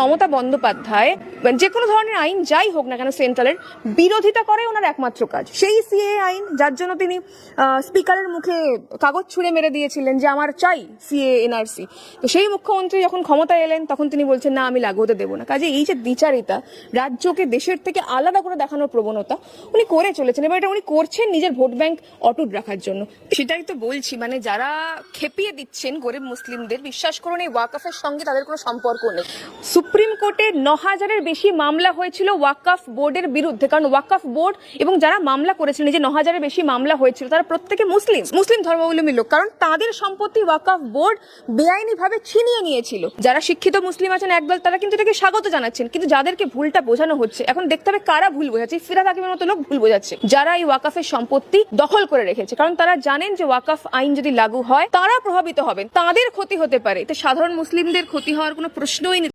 মমতা বন্দ্যোপাধ্যায় যে কোনো ধরনের আইন যাই হোক না কেন সেন্ট্রালের বিরোধিতা করে ওনার একমাত্র কাজ। সেই সিএ আইন যার জন্য তিনি স্পিকারের মুখে কাগজ ছুঁড়ে মেরে দিয়েছিলেন যে আমার চাই সিএ এনআরসি তো সেই মুখ্যমন্ত্রী যখন ক্ষমতায় এলেন তখন তিনি বলছেন না আমি লাগু হতে দেবো না। কাজে এই যে দ্বিচারিতা রাজ্যকে দেশের থেকে আলাদা করে দেখানোর প্রবণতা উনি করে চলেছেন। এবার এটা উনি করছেন নিজের ভোট ব্যাংক অটুট রাখার জন্য। সেটাই তো বলছি মানে যারা খেপিয়ে দিচ্ছেন গরিব মুসলিমদের বিশ্বাস করুন এই ওয়াকফের সঙ্গে তাদের কোনো সম্পর্ক নেই। সুপ্রিম কোর্টে ন হাজারের বেশি মামলা হয়েছিল ওয়াকফ বোর্ডের বিরুদ্ধে। কারণ ওয়াকফ বোর্ড এবং যারা মামলা করেছিলেন যে ন হাজারের বেশি মামলা হয়েছিল, তারা প্রত্যেকে মুসলিম। মুসলিম ধর্মাবলম্বী লোক। কারণ তাদের সম্পত্তি ওয়াকফ বোর্ড বেআইনি ভাবে ছিনিয়ে নিয়েছিল। যারা শিক্ষিত মুসলিম আছেন একদল, তারা কিন্তু এটাকে স্বাগত জানাচ্ছেন। কিন্তু যাদেরকে ভুলটা বোঝানো হচ্ছে, এখন দেখতে হবে কারা ভুল বোঝাচ্ছে। ফিরাদ হাকিমের মতো লোক ভুল বোঝাচ্ছে। যারা এই ওয়াকফের সম্পত্তি দখল করে রেখেছে, কারণ তারা জানেন যে ওয়াকফ আইন যদি লাগু হয়, তারা প্রভাবিত হবেন। তাদের ক্ষতি হতে পারে। তো সাধারণ মুসলিমদের ক্ষতি হওয়ার কোনো প্রশ্নই নেই